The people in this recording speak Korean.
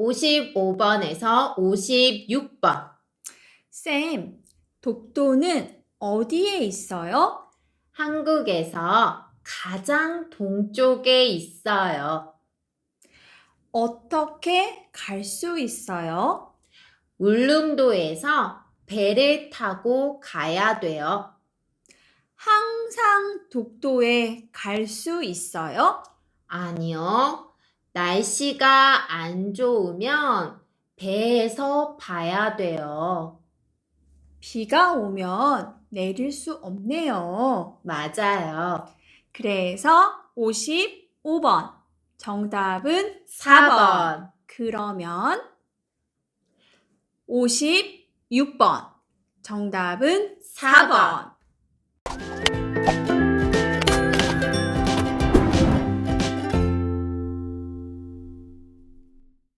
55번에서 56번. 쌤, 독도는 어디에 있어요? 한국에서 가장 동쪽에 있어요. 어떻게 갈 수 있어요? 울릉도에서 배를 타고 가야 돼요. 항상 독도에 갈 수 있어요? 아니요. 날씨가 안 좋으면 배에서 봐야 돼요. 비가 오면 내릴 수 없네요. 맞아요. 그래서 55번. 정답은 4번. 그러면 56번. 정답은 4번.